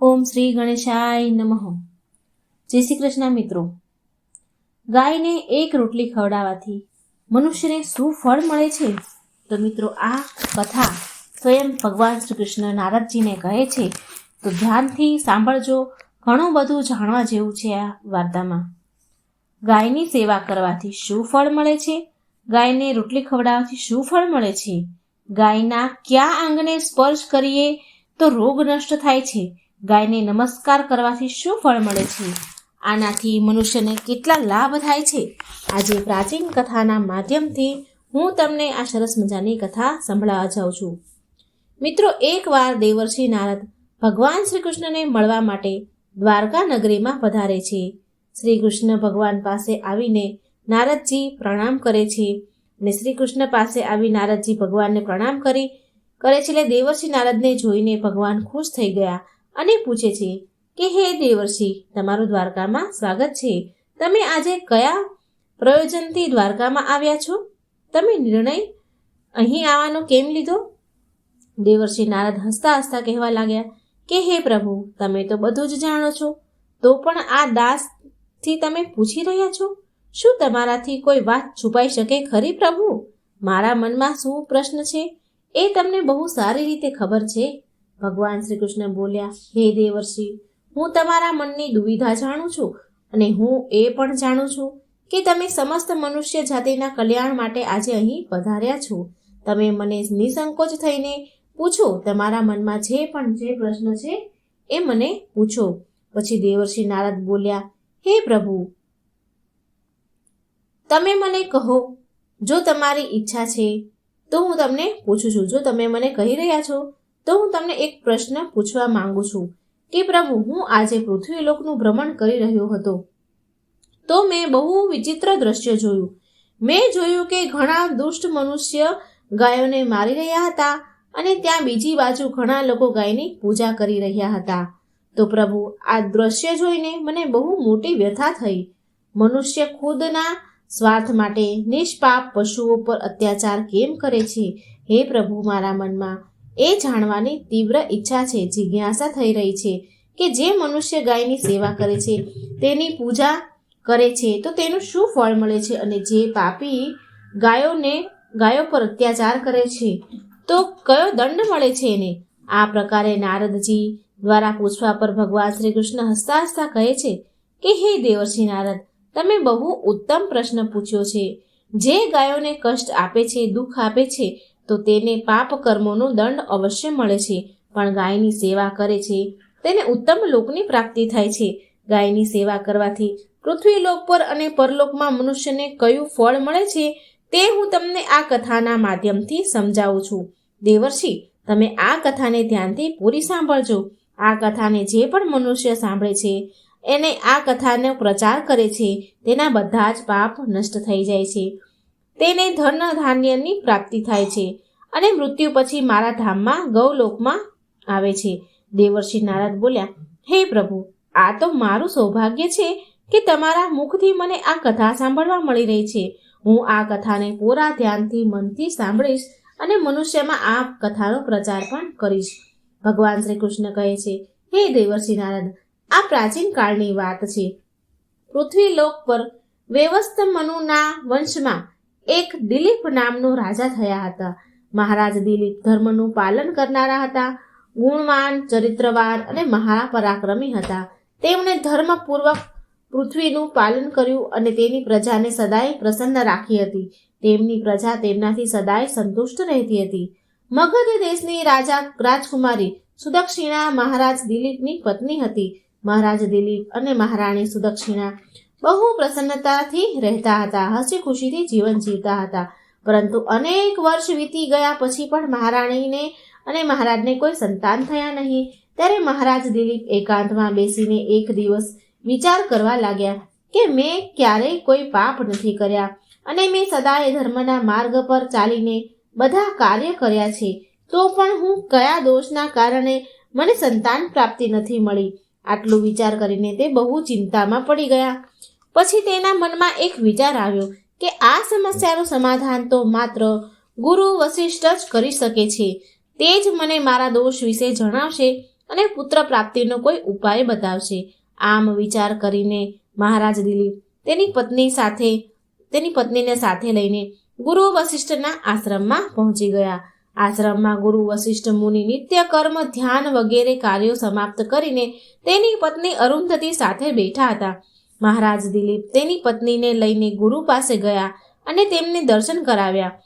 ઓમ શ્રી ગણેશાય નમઃ. જય શ્રી કૃષ્ણ મિત્રો. ગાયને એક રોટલી ખવડાવવાથી મનુષ્યને શું ફળ મળે છે? તો મિત્રો આ કથા સ્વયં ભગવાન શ્રી કૃષ્ણ નારદજીને કહે છે. તો ધ્યાનથી સાંભળજો, ઘણું બધું જાણવા જેવું છે આ વાર્તામાં. ગાયની સેવા કરવાથી શું ફળ મળે છે? ગાયને રોટલી ખવડાવવાથી શું ફળ મળે છે? ગાયના કયા અંગને સ્પર્શ કરીએ તો રોગ નષ્ટ થાય છે? ગાયને નમસ્કાર કરવાથી શું ફળ મળે છે? આનાથી મનુષ્યને કેટલા લાભ થાય છે? આજે પ્રાચીન કથાના માધ્યમથી હું તમને આ સરસ મજાની કથા સંભળાવવા જાઉં છું. મિત્રો એકવાર દેવર્ષિ નારદ ભગવાન શ્રી કૃષ્ણને મળવા માટે દ્વારકા નગરીમાં પધારે છે. શ્રી કૃષ્ણ ભગવાન પાસે આવીને નારદજી પ્રણામ કરે છે અને શ્રી કૃષ્ણ પાસે આવી નારદજી ભગવાનને પ્રણામ કરી, કરે છે એટલે દેવર્ષિ નારદને જોઈને ભગવાન ખુશ થઈ ગયા. અને પૂછે છે કે, હે દેવર્ષિ, તમારું દ્વારકામાં સ્વાગત છે. તમે આજે કયા પ્રયોજનથી દ્વારકામાં આવ્યા છો? તમે નિર્ણય અહીં આવવાનો કેમ લીધો? દેવર્ષિ નારદ હસતા હસતા કહેવા લાગ્યા કે, હે પ્રભુ, તમે તો બધું જ જાણો છો. તો પણ આ દાસથી તમે પૂછી રહ્યા છો? શું તમારાથી કોઈ વાત છુપાઈ શકે ખરી પ્રભુ? મારા મનમાં શું પ્રશ્ન છે? એ તમને બહુ સારી રીતે ખબર છે. ભગવાન શ્રી કૃષ્ણ બોલ્યા, હે દેવર્ષિ, હું તમારા મનની દુવિધા જાણું છું અને હું એ પણ જાણું છું કે તમે સમસ્ત મનુષ્ય જાતિના કલ્યાણ માટે આજે અહીં પધાર્યા છો. તમે મને નિસંકોચ થઈને પૂછો તમારા મનમાં જે પણ જે પ્રશ્ન છે એ મને પૂછો. પછી દેવર્ષિ નારદ બોલ્યા, હે પ્રભુ, તમે મને કહો, જો તમારી ઈચ્છા છે તો હું તમને પૂછું છું. જો તમે મને કહી રહ્યા છો તો હું તમને એક પ્રશ્ન પૂછવા માંગુ છું કે પ્રભુ, હું આજે પૃથ્વીલોકનું ભ્રમણ કરી રહ્યો હતો. તો મેં બહુ વિચિત્ર દ્રશ્ય જોયું. મેં જોયું કે ઘણા દુષ્ટ મનુષ્ય ગાયોને મારી રહ્યા હતા અને ત્યાં બીજી બાજુ ઘણા લોકો ગાયની પૂજા કરી રહ્યા હતા. તો પ્રભુ, આ દ્રશ્ય જોઈને મને બહુ મોટી વ્યથા થઈ. મનુષ્ય ખુદના સ્વાર્થ માટે નિષ્પાપ પશુઓ પર અત્યાચાર કેમ કરે છે? હે પ્રભુ, મારા મનમાં એ જાણવાની તીવ્ર ઈચ્છા છે, જિજ્ઞાસા થઈ રહી છે કે જે મનુષ્ય ગાયની સેવા કરે છે, તેની પૂજા કરે છે, તો તેનું શું ફળ મળે છે અને જે પાપી ગાયોને, ગાયો પર અત્યાચાર કરે છે, તો કયો દંડ મળે છે એને? આ પ્રકારે નારદજી દ્વારા પૂછવા પર ભગવાન શ્રી કૃષ્ણ હસતા હસતા કહે છે કે, હે દેવર્ષિ નારદ, તમે બહુ ઉત્તમ પ્રશ્ન પૂછ્યો છે. જે ગાયોને કષ્ટ આપે છે, દુઃખ આપે છે તો તેને પાપ કર્મોનો દંડ અવશ્ય મળે છે. પણ ગાયની સેવા કરે છે. તેને ઉત્તમ લોકની પ્રાપ્તિ થાય છે. ગાયની સેવા કરવાથી પૃથ્વી લોક પર અને પરલોકમાં મનુષ્યને કયું ફળ મળે છે તે હું તમને આ કથાના માધ્યમથી સમજાવું છું. દેવર્ષિ, તમે આ કથાને ધ્યાનથી પૂરી સાંભળજો. આ કથાને જે પણ મનુષ્ય સાંભળે છે, એને આ કથાનો પ્રચાર કરે છે. તેના બધા જ પાપ નષ્ટ થઈ જાય છે. તેને ધન ધાન્યની પ્રાપ્તિ થાય છે અને મૃત્યુ પછી મારા ધામમાં ગૌલોકમાં આવે છે. દેવર્ષિ નારદ બોલ્યા, હે પ્રભુ, આ તો મારું સૌભાગ્ય છે કે તમારા મુખથી મને આ કથા સાંભળવા મળી રહી છે. હું આ કથાને પૂરા ધ્યાનથી મનથી સાંભળીશ અને મનુષ્યમાં આ કથાનો પ્રચાર પણ કરીશ. ભગવાન શ્રી કૃષ્ણ કહે છે, હે દેવર્ષિ નારદ, આ પ્રાચીન કાળની વાત છે. પૃથ્વી લોક પર વ્યવસ્થ મનુના વંશમાં એક દિલીપ નામનો રાજા થયા હતા. મહારાજ દિલીપ ધર્મનું પાલન કરનારા હતા. ગુણવાન ચરિત્રવાન અને મહાપરાક્રમી હતા. તેમણે ધર્મપૂર્વક પૃથ્વીનું પાલન કર્યું અને તેની પ્રજાને સદાય પ્રસન્ન રાખી હતી. તેમની પ્રજા તેમનાથી સદાય સંતુષ્ટ રહેતી હતી. મગધ દેશની રાજા રાજકુમારી સુદક્ષિણા મહારાજ દિલીપની પત્ની હતી. મહારાજ દિલીપ અને મહારાણી સુદક્ષિણા બહુ પ્રસન્નતાથી રહેતા હતા હસી ખુશીથી જીવન જીવતા હતા. પરંતુ અનેક વર્ષ વીતી ગયા પછી પણ મહારાણીને અને મહારાજને કોઈ સંતાન થયા નહીં. ત્યારે મહારાજ દિલીપ એકાંતમાં બેસીને એક દિવસ વિચાર કરવા લાગ્યા કે મેં ક્યારેય કોઈ પાપ નથી કર્યા અને મેં સદાય ધર્મના માર્ગ પર ચાલીને બધા કાર્ય કર્યા છે. તો પણ હું કયા દોષના કારણે મને સંતાન પ્રાપ્તિ નથી મળી? આટલું વિચાર કરીને તે બહુ ચિંતામાં પડી ગયા. પછી તેના મનમાં એક વિચાર આવ્યો કે આ સમસ્યાનું સમાધાન તો માત્ર ગુરુ વશિષ્ઠ જ કરી શકે છે. તે જ મને મારા દોષ વિશે જણાવશે અને પુત્ર પ્રાપ્તિનો કોઈ ઉપાય બતાવશે. આમ વિચાર કરીને મહારાજ દિલીપ તેની પત્ની સાથે, તેની પત્નીને સાથે લઈને ગુરુ વશિષ્ઠના આશ્રમમાં પહોંચી ગયા. આશ્રમમાં ગુરુ વશિષ્ઠ મુનિ નિત્ય કર્મ, ધ્યાન વગેરે કાર્યો સમાપ્ત કરીને તેની પત્ની અરુંધતી સાથે બેઠા હતા. મહારાજ દિલીપ તેની પત્નીને લઈને ગુરુ પાસે ગયા અને તેમને દર્શન કરાવ્યા.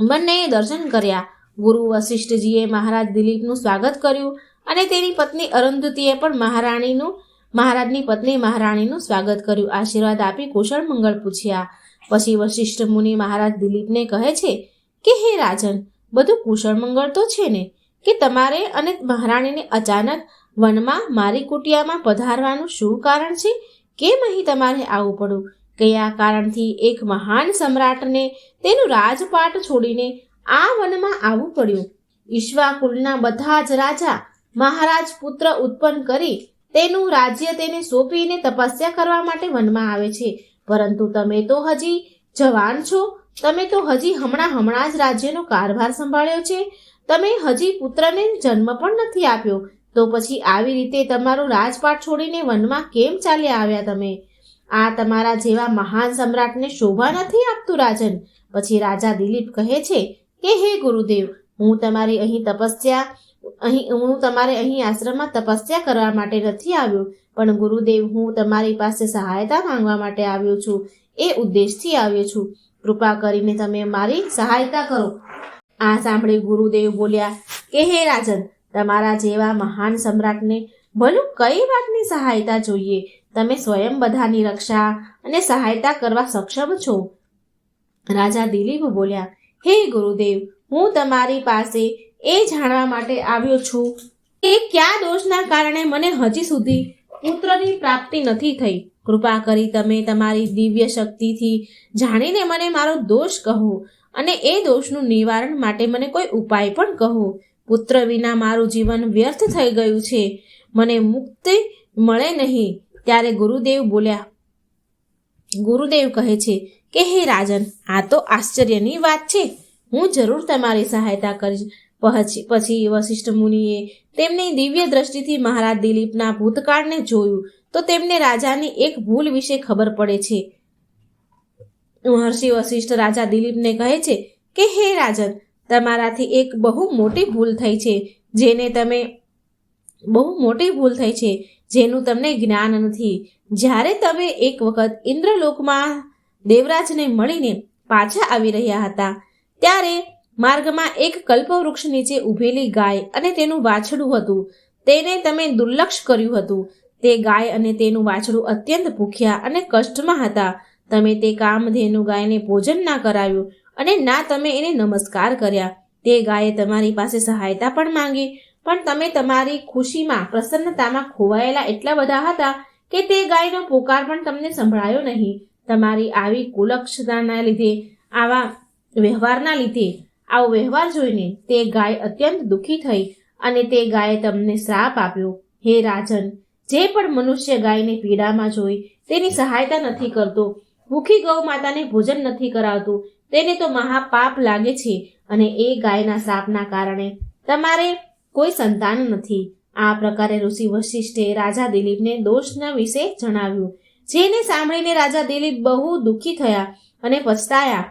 બંનેએ દર્શન કર્યા. ગુરુ વશિષ્ઠજીએ મહારાજ દિલીપનું સ્વાગત કર્યું અને તેની પત્ની અરુંધતીએ પણ મહારાણીનું, મહારાજની પત્ની મહારાણીનું સ્વાગત કર્યું. આશીર્વાદ આપી કુશળ મંગળ પૂછ્યા. પછી વશિષ્ઠ મુનિ મહારાજ દિલીપને કહે છે કે, હે રાજન, બધું કુશળ મંગળ તો છે ને? કે તમારે અને મહારાણીને અચાનક વનમાં મારી કુટિયામાં પધારવાનું શું કારણ છે? કેમ અહીં તમારે આવવું પડ્યું? કયા કારણથી એક મહાન સમ્રાટને તેનું રાજપાટ છોડીને આ વનમાં આવવું પડ્યું? ઈશ્વાકુલના બધા જ રાજા મહારાજ પુત્ર ઉત્પન્ન કરી તેનું રાજ્ય તેને સોંપીને તપસ્યા કરવા માટે વનમાં આવે છે. પરંતુ તમે તો હજી જવાન છો. તમે તો હજી હમણાં હમણાં જ રાજ્યનો કારભાર સંભાળ્યો છે. તમે હજી પુત્રને જન્મ પણ નથી આપ્યો. તો પછી આવી રીતે તમારું રાજપાટ છોડીને વનમાં કેમ ચાલ્યા આવ્યા તમે? આ તમારા જેવા મહાન સમ્રાટને શોભા નથી આપતું, રાજન. પછી રાજા દિલીપ કહે છે કે, હે ગુરુદેવ, હું તમારી અહીં તપસ્યા, અહીં, હું તમારે અહીં આશ્રમમાં તપસ્યા કરવા માટે નથી આવ્યો, પણ ગુરુદેવ, હું તમારી પાસે સહાયતા માંગવા માટે આવ્યો છું. એ ઉદ્દેશથી આવ્યો છું. કૃપા કરીને તમે મારી સહાયતા કરો. આ સાંભળી ગુરુદેવ બોલ્યા કે, હે રાજન તમારા જેવા મહાન સમ્રાટને ભલું કઈ વાતની સહાયતા જોઈએ? તમે સ્વયં બધાની રક્ષા અને સહાયતા કરવા સક્ષમ છો. રાજા દિલીપ બોલ્યા, હે ગુરુદેવ, હું તમારી પાસે એ જાણવા માટે આવ્યો છું કે કયા દોષના કારણે મને હજી સુધી પુત્રની પ્રાપ્તિ નથી થઈ. કૃપા કરી તમે તમારી દિવ્ય શક્તિથી જાણીને મને મારો દોષ કહો અને એ દોષનું નિવારણ માટે મને કોઈ ઉપાય પણ કહો. પુત્ર વિના મારું જીવન વ્યર્થ થઈ ગયું છે. મને મુક્તિ મળે નહીં. ત્યારે ગુરુદેવ બોલ્યા, ગુરુદેવ કહે છે કે, હે રાજન, આ તો આશ્ચર્યની વાત છે. હું જરૂર તમારી સહાયતા કરીશ. પછી પછી વશિષ્ઠ મુનિએ તેમની દિવ્ય દ્રષ્ટિથી મહારાજ દિલીપના ભૂતકાળને જોયું તો તેમને રાજાની એક ભૂલ વિશે ખબર પડે છે. મહર્ષિ વશિષ્ઠ રાજા દિલીપને કહે છે કે, હે રાજન તમારાથી એક બહુ મોટી ભૂલ થઈ છે, જેને તમે બહુ મોટી ભૂલ થઈ છે, જેનું તમને જ્ઞાન નથી. જ્યારે તમે એક વખત ઇન્દ્રલોકમાં દેવરાજને મળીને પાછા આવી રહ્યા હતા, ત્યારે માર્ગમાં એક કલ્પવૃક્ષ નીચે ઊભેલી ગાય અને તેનું વાછડું હતું. તેને તમે દુર્લક્ષ કર્યું હતું. તે ગાય અને તેનું વાછડું અત્યંત ભૂખ્યા અને કષ્ટમાં હતા. તમે તે કામધેનુ ગાયને ભોજન ના કરાવ્યું. અને ના, તમે એને નમસ્કાર કર્યા. તે ગાયે તમારી પાસે સહાયતા પણ માંગી. પણ તમે તમારી ખુશીમાં, પ્રસન્નતામાં ખોવાયેલા એટલા બધા હતા કે તે ગાયનો પોકાર પણ તમને સંભળાયો નહીં. તમારી આવી કુલક્ષતાના લીધે, આવા વ્યવહારના લીધે, આવો વ્યવહાર જોઈને તે ગાય અત્યંત દુઃખી થઈ અને તે ગાયે તમને શ્રાપ આપ્યો. હે રાજન, જે પણ મનુષ્ય ગાયને પીડામાં જોઈ, તેની સહાયતા નથી કરતો. ભૂખી ગૌ માતાને ભોજન નથી કરાવતું. તેને તો મહાપાપ લાગે છે અને એ ગાયના શાપના કારણે તમારે કોઈ સંતાન નથી. આ પ્રકારે ઋષિ વશિષ્ઠે રાજા દિલીપને દોષના વિશે જણાવ્યું, જેને સાંભળીને રાજા દિલીપ બહુ દુઃખી થયા અને પછતાયા.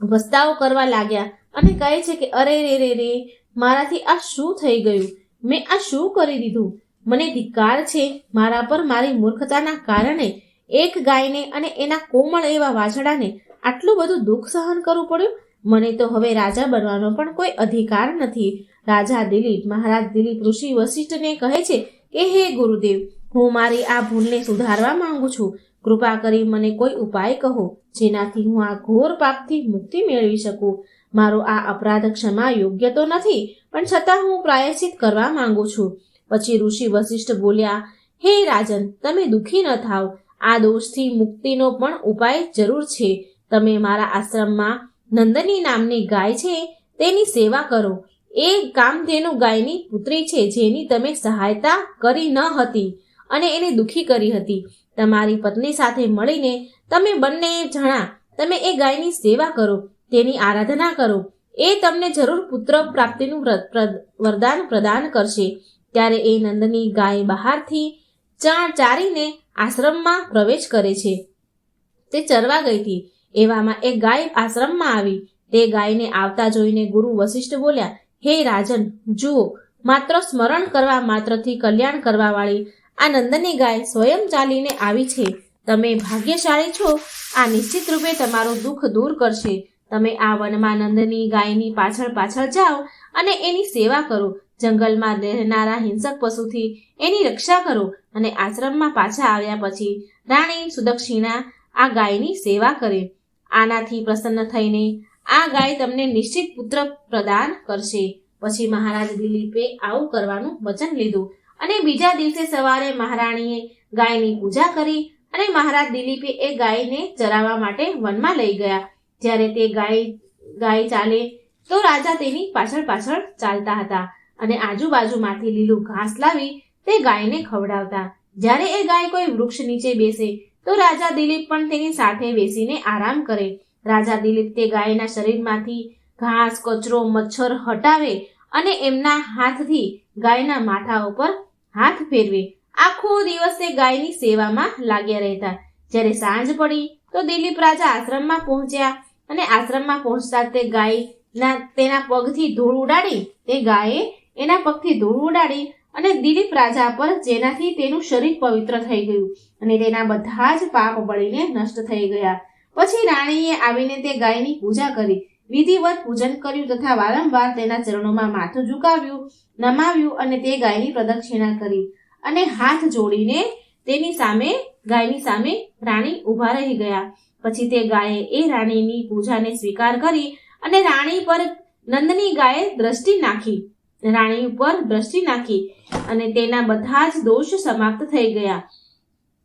પસ્તાવો કરવા લાગ્યા અને કહે છે કે, અરે રે રે રે, મારાથી આ શું થઈ ગયું? મેં આ શું કરી દીધું? મને ધિકાર છે મારા પર મારી મૂર્ખતાના કારણે એક ગાયને અને એના કોમળ એવા વાછડાને આટલું બધું દુઃખ સહન કરવું પડ્યું? મને તો હવે રાજા બનવાનો પણ કોઈ અધિકાર નથી. રાજા દિલીપ, મહારાજ દિલીપ ઋષિ વશિષ્ઠને કહે છે કે, હે ગુરુદેવ, હું મારી આ ભૂલને સુધારવા માંગુ છું. કૃપા કરી મને કોઈ ઉપાય કહો, જેનાથી હું આ ઘોર પાપથી મુક્તિ મેળવી શકું. મારો આ અપરાધ ક્ષમા યોગ્ય તો નથી, પણ છતાં હું પ્રાયશ્ચિત કરવા માંગુ છું. પછી ઋષિ વશિષ્ઠ બોલ્યા, હે રાજન, તમે દુઃખી ન થાવ. આ દોષથી મુક્તિનો પણ ઉપાય જરૂર છે. તમે મારા આશ્રમમાં નંદની નામની ગાય છે, તેની સેવા કરો. એ કામધેનુ ગાયની પુત્રી છે, જેની તમે સહાયતા કરી ન હતી અને એને દુઃખી કરી હતી. તમારી પત્ની સાથે મળીને તમે બંને જણા, તમે એ ગાયની સેવા કરો, તેની આરાધના કરો. એ તમને જરૂર પુત્ર પ્રાપ્તિનું વરદાન પ્રદાન કરશે. ત્યારે એ નંદની ગાય બહારથી ચા ચારીને આશ્રમમાં પ્રવેશ કરે છે. તે ચરવા ગઈ હતી. એવામાં એક ગાય આશ્રમમાં આવી. તે ગાયને આવતા જોઈને ગુરુ વશિષ્ઠ બોલ્યા, હે રાજન, જુઓ, માત્ર સ્મરણ કરવા માત્રથી કલ્યાણ કરવા વાળી આ નંદની ગાય સ્વયં ચાલીને આવી છે. તમે ભાગ્યશાળી છો. આ નિશ્ચિત રૂપે તમારું દુઃખ દૂર કરશે. તમે આ વનમાં નંદની ગાયની પાછળ પાછળ જાઓ અને એની સેવા કરો. જંગલમાં રહેનારા હિંસક પશુથી એની રક્ષા કરો અને આશ્રમમાં પાછા આવ્યા પછી રાણી સુદક્ષિણા આ ગાયની સેવા કરે. આનાથી પ્રસન્ન થઈને આ ગાય તમને નિશ્ચિત પુત્ર પ્રદાન કરશે. પછી મહારાજ દિલીપે આવું કરવાનું વચન લીધું અને બીજા દિવસે સવારે મહારાણીએ ગાયની પૂજા કરી અને મહારાજ દિલીપે એ ગાયને ચરાવવા માટે વનમાં લઈ ગયા. જ્યારે તે ગાય ગાય ચાલે તો રાજા તેની પાછળ પાછળ ચાલતા હતા અને આજુબાજુમાંથી લીલું ઘાસ લાવી તે ગાયને ખવડાવતા. જ્યારે એ ગાય કોઈ વૃક્ષ નીચે બેસે તો રાજા દિલીપ પણ તેની સાથે બેસીને આરામ કરે. રાજા દિલીપ તે ગાયના શરીરમાંથી ઘાસ, કચરો, મચ્છર હટાવે અને એમના હાથથી ગાયના માથા ઉપર હાથ ફેરવે. આખો દિવસ તે ગાયની સેવામાં લાગ્યા રહેતા. જ્યારે સાંજ પડી તો દિલીપ રાજા આશ્રમમાં પહોંચ્યા અને આશ્રમમાં પહોંચતા તે ગાયના તેના પગથી ધૂળ ઉડાડી, તે ગાયે એના પગથી ધૂળ ઉડાડી અને દિલીપ રાજા પર જેનાથી તેનું શરીર પવિત્ર થઈ ગયું અને તેના બધા જ પાપ બળીને નષ્ટ થઈ ગયા. પછી રાણીએ આવીને તે ગાયની પૂજા કરી. વિધિવત પૂજન કર્યું તથા વારંવાર તેના ચરણોમાં માથું ઝુકાવ્યું, નમાવ્યું અને તે ગાયની પ્રદક્ષિણા કરી અને હાથ જોડીને તેની સામે, ગાયની સામે રાણી ઊભા રહી ગયા. પછી તે ગાયે એ રાણીની પૂજાને સ્વીકાર કરી અને રાણી પર નંદની ગાયે દ્રષ્ટિ નાખી. રાણી ઉપર દ્રષ્ટિ નાખી અને તેના બધા જ દોષ સમાપ્ત થઈ ગયા.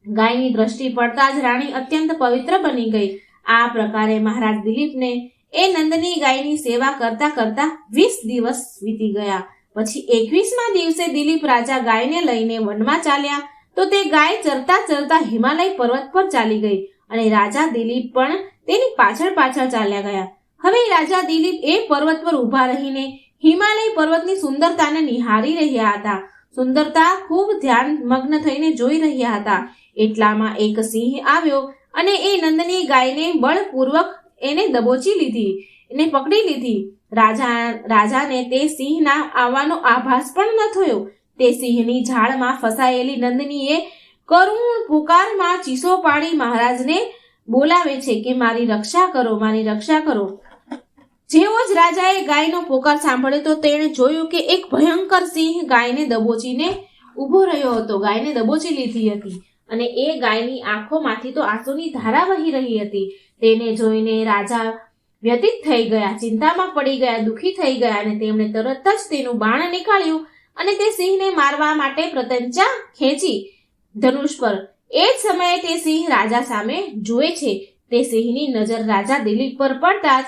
ગાયની દ્રષ્ટિ પડતા જ રાણી અત્યંત પવિત્ર બની ગઈ. આ પ્રકારે મહારાજ દિલીપને એ નંદની ગાયની સેવા કરતા કરતા વીસ દિવસ વીતી ગયા. પછી એકવીસમા દિવસે દિલીપ રાજા ગાયને લઈને વનમાં ચાલ્યા તો તે ગાય ચરતા ચરતા હિમાલય પર્વત પર ચાલી ગઈ અને રાજા દિલીપ પણ તેની પાછળ પાછળ ચાલ્યા ગયા. હવે રાજા દિલીપ એ પર્વત પર ઊભા રહીને હિમાલય પર્વતની સુંદરતાને નિહાળી રહ્યા હતા. સુંદરતા ખૂબ ધ્યાન મગ્ન થઈને જોઈ રહ્યા હતા. એટલામાં એક સિંહ આવ્યો અને એ નંદની ગાયને બળપૂર્વક એને દબોચી લીધી એને પકડી લીધી. રાજા, રાજાને તે સિંહના આવવાનો આભાસ પણ ન થયો. તે સિંહની ઝાડમાં ફસાયેલી નંદનીએ કરુણ પુકારમાં ચીસો પાડી મહારાજને બોલાવે છે કે, મારી રક્ષા કરો, મારી રક્ષા કરો. જેવો જ રાજાએ ગાયનો પોકાર સાંભળ્યો તો તેણે જોયું કે એક ભયંકર સિંહ ગાયને દબોચીને ઊભો રહ્યો હતો. ગાયને દબોચી લીધી હતી અને એ ગાયની આંખોમાંથી તો આંસુની ધારા વહી રહી હતી. તેને જોઈને રાજા વ્યતીત થઈ ગયા, ચિંતામાં પડી ગયા, દુઃખી થઈ ગયા અને તેમણે તરત જ તેનું બાણ નીકાળ્યું અને તે સિંહને મારવા માટે પ્રતંચા ખેંચી. ધનુષ પર એ જ સમયે તે સિંહ રાજા સામે જુએ છે. તે સિંહની નજર રાજા દિલીપ પર પડતા જ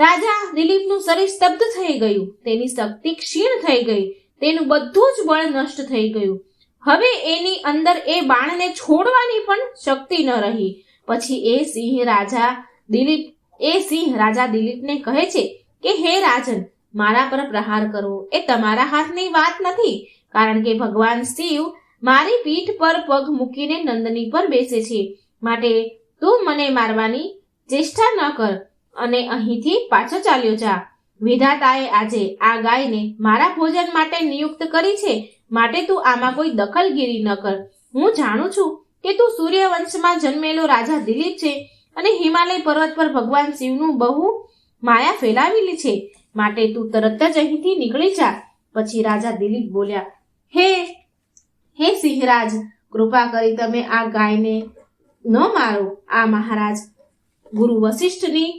રાજા દિલીપનું શરીર સ્તબ્ધ થઈ ગયું. તેની શક્તિ ક્ષીણ થઈ ગઈ. તેનું બધું જ બળ નષ્ટ થઈ ગયું. હવે એની અંદર એ બાણને છોડવાની પણ શક્તિ ન રહી. પછી એ સિંહ રાજા દિલીપ, એ સિંહ રાજા દિલીપને કહે છે કે, હે રાજન, મારા પર પ્રહાર કરવો એ તમારા હાથની વાત નથી. કારણ કે ભગવાન શિવ મારી પીઠ પર પગ મૂકીને નંદની પર બેસે છે. માટે તું મને મારવાની ચેષ્ટા ન કર. અને અહીંથી પાછો ચાલ્યો જા. વિધાતાએ આજે આ ગાયને મારા ભોજન માટે નિયુક્ત કરી છે. માટે તું આમાં કોઈ દખલગીરી ન કર. હું જાણું છું કે તું સૂર્યવંશમાં જન્મેલો રાજા દિલીપ છે અને હિમાલય પર્વત પર ભગવાન શિવનું બહુ માયા ફેલાવેલી છે. માટે તું તરત જ અહીંથી નીકળી જા. પછી રાજા દિલીપ બોલ્યા, હે હે સિંહરાજ, કૃપા કરી તમે આ ગાયને ન મારો, આ મહારાજ. ગુરુ વશિષ્ઠની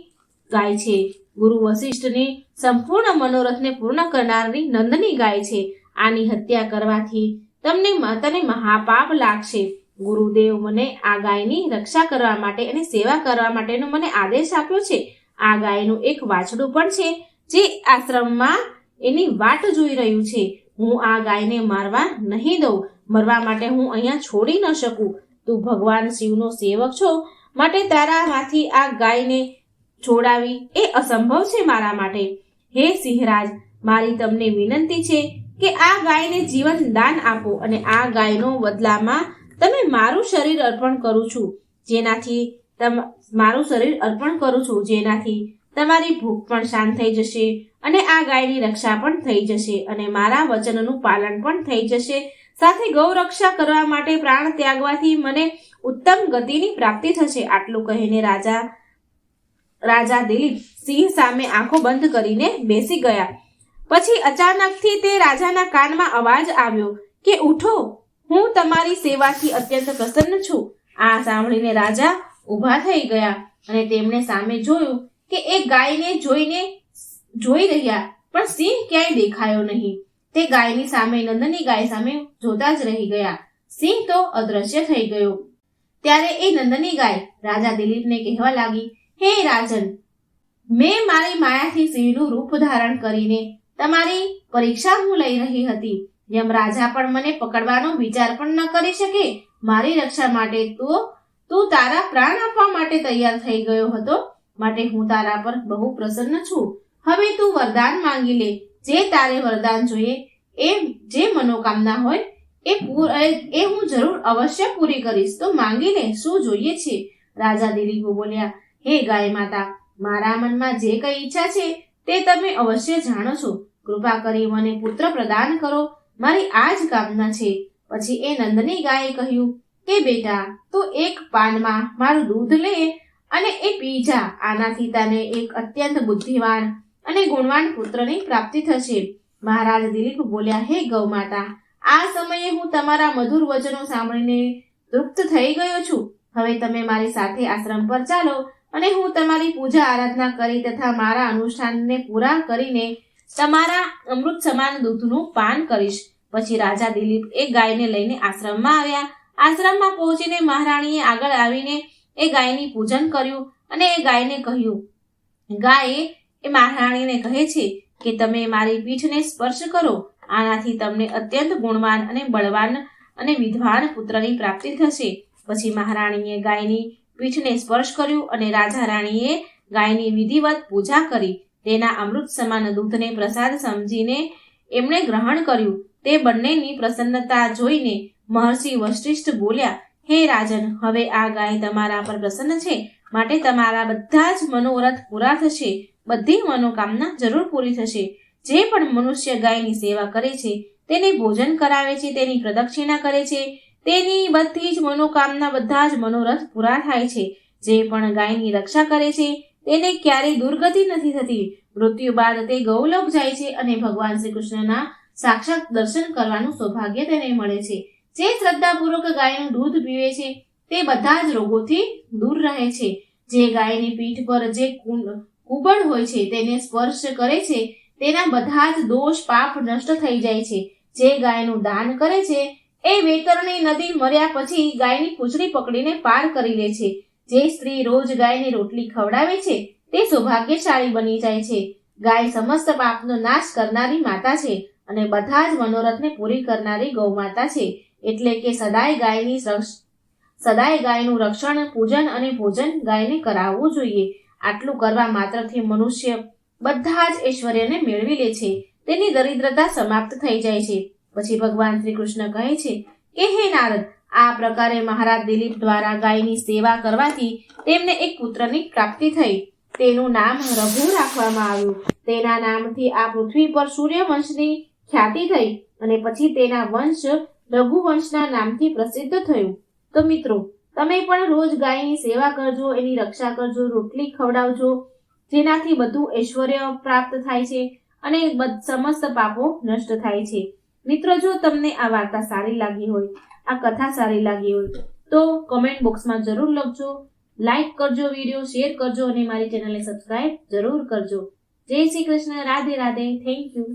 ગાય છે. ગુરુ વશિષ્ઠને સંપૂર્ણ મનોરથને પૂર્ણ કરનારની નંદની ગાય છે. આની હત્યા કરવાથી તમને તને મહાપાપ લાગશે. ગુરુદેવ મને આ ગાયની રક્ષા કરવા માટે અને સેવા કરવા માટેનો મને આદેશ આપ્યો છે. આ ગાયનું એક વાછડું પણ છે, જે આશ્રમમાં એની વાટ જોઈ રહ્યું છે. હું આ ગાયને મારવા નહીં દઉં. મરવા માટે હું અહીંયા છોડી ન શકું. તું ભગવાન શિવનો સેવક છો. માટે તારામાંથી આ ગાયને છોડાવી. એ અસંભવ છે મારા માટે. હે સિંહરાજ, મારી તમને વિનંતી છે કે આ ગાયને જીવન દાન આપો અને આ ગાયનો બદલામાં તમે મારું શરીર અર્પણ કરું છું. જેનાથી તમ, મારું શરીર અર્પણ કરું છું. જેનાથી તમારી ભૂખ પણ શાંત થઈ જશે અને આ ગાયની રક્ષા પણ થઈ જશે અને મારા વચનનું પાલન પણ થઈ જશે. સાથે ગૌ રક્ષા કરવા માટે પ્રાણ ત્યાગવાથી મને ઉત્તમ ગતિની પ્રાપ્તિ થશે. આટલું કહીને રાજા રાજા દિલીપ સિંહ સામે આંખો બંધ કરીને બેસી ગયા. પછી અચાનકથી તે રાજાના કાનમાં અવાજ આવ્યો કે, ઉઠો, હું તમારી સેવાથી અત્યંત પ્રસન્ન છું. આ સાંભળીને રાજા ઊભા થઈ ગયા અને તેમણે સામે જોયું કે એક ગાયને જોઈને જોઈ રહ્યા, પણ સિંહ ક્યાંય દેખાયો નહીં. તે ગાયની સામે, નંદની ગાય સામે જોતા જ રહી ગયા. સિંહ તો અદ્રશ્ય થઈ ગયો. ત્યારે એ નંદની ગાય રાજા દિલીપને કહેવા લાગી હે રાજન, મેં મારી માયાથી સિંહનું રૂપ ધારણ કરીને તમારી પરીક્ષા હું લઈ રહી હતી. જેમ રાજા પણ મને પકડવાનો વિચાર પણ ન કરી શકે, મારી રક્ષા માટે તો તું તારા પ્રાણ આપવા માટે તૈયાર થઈ ગયો હતો. માટે હું તારા પર બહુ પ્રસન્ન છું. હવે તું વરદાન માંગી લે. જે તારે વરદાન જોઈએ, એ જે મનોકામના હોય, એ એ હું જરૂર અવશ્ય પૂરી કરીશ. તો માંગીને શું જોઈએ છે? રાજા દિલીપો બોલ્યા હે ગાય માતા, મારા મનમાં જે કઈ ઈચ્છા છે તે તમે અવશ્ય જાણો છો. કૃપા કરી મને પુત્ર પ્રદાન કરો. મારી આ જ કામના છે. પછી એ નંદની ગાયે કહ્યું, કે બેટા, તું એક પાનમાં મારું દૂધ લે અને એ પી આનાથી તને એક અત્યંત બુદ્ધિવાન અને ગુણવાન પુત્રની પ્રાપ્તિ થશે. મહારાજ દિલીપ બોલ્યા, હે ગૌ માતા, આ સમયે હું તમારા મધુર વચનો સાંભળીને તૃપ્ત થઈ ગયો છું. હવે તમે મારી સાથે આશ્રમ પર ચાલો. અને હું તમારી પૂજા આરાધના કરી તથા મારા અનુષ્ઠાનને પૂરા કરીને તમારા અમૃત સમાન દૂધનું પાન કરીશ. પછી રાજા દિલીપ એ ગાયને લઈને આશ્રમમાં આવ્યા. આશ્રમમાં પહોંચીને મહારાણીએ આગળ આવીને એ ગાયની પૂજન કર્યું અને એ ગાયને કહ્યું, ગાય, એ મહારાણીને કહે છે કે તમે મારી પીઠને સ્પર્શ કરો. આનાથી તમને અત્યંત ગુણવાન અને બળવાન અને વિદ્વાન પુત્રની પ્રાપ્તિ થશે. પછી મહારાણીએ ગાયની પીઠને સ્પર્શ કર્યું અને રાજા રાણીએ ગાયની વિધિવત પૂજા કરી. તેના અમૃત સમાન દૂધને પ્રસાદ સમજીને એમણે ગ્રહણ કર્યું. તે બંનેની પ્રસન્નતા જોઈને મહર્ષિ વશિષ્ઠ બોલ્યા, હે રાજન, હવે આ ગાય તમારા પર પ્રસન્ન છે. માટે તમારા બધા જ મનોરથ પૂરા થશે. બધી મનોકામના જરૂર પૂરી થશે. જે પણ મનુષ્ય ગાયની સેવા કરે છે, તેને ભોજન કરાવે છે, તેની પ્રદક્ષિણા કરે છે તેની બધી જ મનોકામના બધા જ મનોરથ પૂરા થાય છે. જે પણ ગાયની રક્ષા કરે છે, તેને ક્યારેય દુર્ગતિ નથી થતી. મૃત્યુ બાદ તે ગૌલોક જાય છે અને ભગવાન શ્રી કૃષ્ણના સાક્ષાત દર્શન કરવાનું સૌભાગ્ય તેને મળે છે. જે શ્રદ્ધાપૂર્વક ગાયનું દૂધ પીવે છે, તે બધા જ રોગોથી દૂર રહે છે. જે ગાયની પીઠ પર જે કુબળ હોય છે, તેને સ્પર્શ કરે છે, તેના બધા જ દોષ પાપ નષ્ટ થઈ જાય છે. જે ગાયનું દાન કરે છે એ વેતરણી નદી મર્યા પછી ગાયની પૂંછડી પકડીને પાર કરી લે છે. જે સ્ત્રી રોજ ગાયની રોટલી ખવડાવે છે, તે સૌભાગ્યશાળી બની જાય છે. ગાય સમસ્ત પાપનો નાશ કરનારી માતા છે અને બધા જ મનોરથને પૂરી કરનારી ગૌ માતા છે. એટલે કે સદાય ગાયની સદાય ગાયનું રક્ષણ, પૂજન અને ભોજન ગાયને કરાવવું જોઈએ. આટલું કરવા માત્રથી મનુષ્ય બધા જ ઐશ્વર્યને મેળવી લે છે. તેની દરિદ્રતા સમાપ્ત થઈ જાય છે. પછી ભગવાન શ્રી કૃષ્ણ કહે છે કે હે નારદ, આ પ્રકારે મહારાજ દિલીપ દ્વારા ગાયની સેવા કરવાથી તેમને એક પુત્રની પ્રાપ્તિ થઈ. તેનું નામ રઘુ રાખવામાં આવ્યું. તેના નામથી આ પૃથ્વી પર સૂર્યવંશની ખ્યાતિ થઈ અને પછી તેના વંશ રઘુવંશના નામથી પ્રસિદ્ધ થયું. તો મિત્રો, તમે પણ રોજ ગાયની સેવા કરજો, એની રક્ષા કરજો, રોટલી ખવડાવજો, જેનાથી બધું ઐશ્વર્ય પ્રાપ્ત થાય છે અને સમસ્ત પાપો નષ્ટ થાય છે. મિત્રો, જો તમને આ વાર્તા સારી લાગી હોય, આ કથા સારી લાગી હોય, તો કમેન્ટ બોક્સમાં જરૂર લખજો લાઈક કરજો વીડિયો શેર કરજો અને મારી ચેનલને સબસ્ક્રાઇબ જરૂર કરજો. Jai Shri Krishna, Radhe Radhe thank you